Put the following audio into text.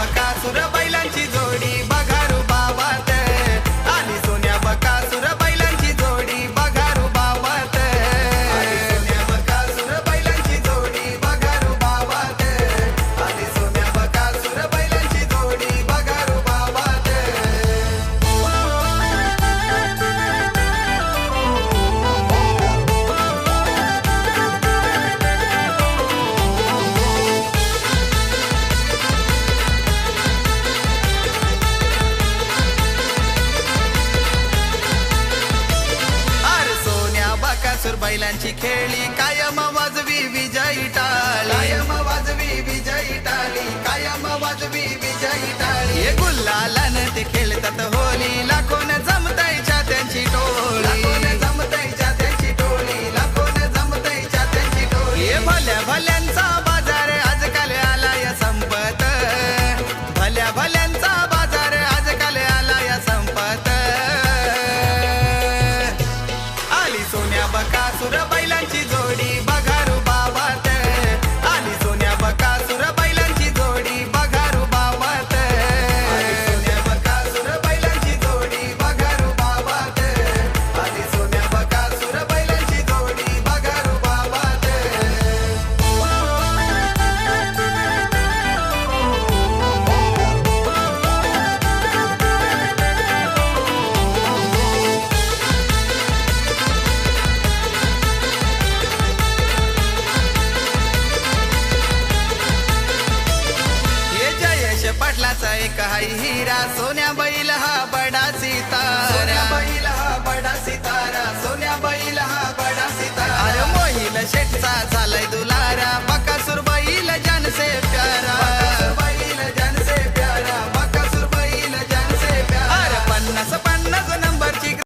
bakar sudah बैलांची खेळी कायम वाजवी विजयी टाळी कायम वाजवी विजयी टाळी कायम वाजवी विजयी टाळी so that पाटलाचा एक हाई हिरा सोन्या बैल हा बडा सीता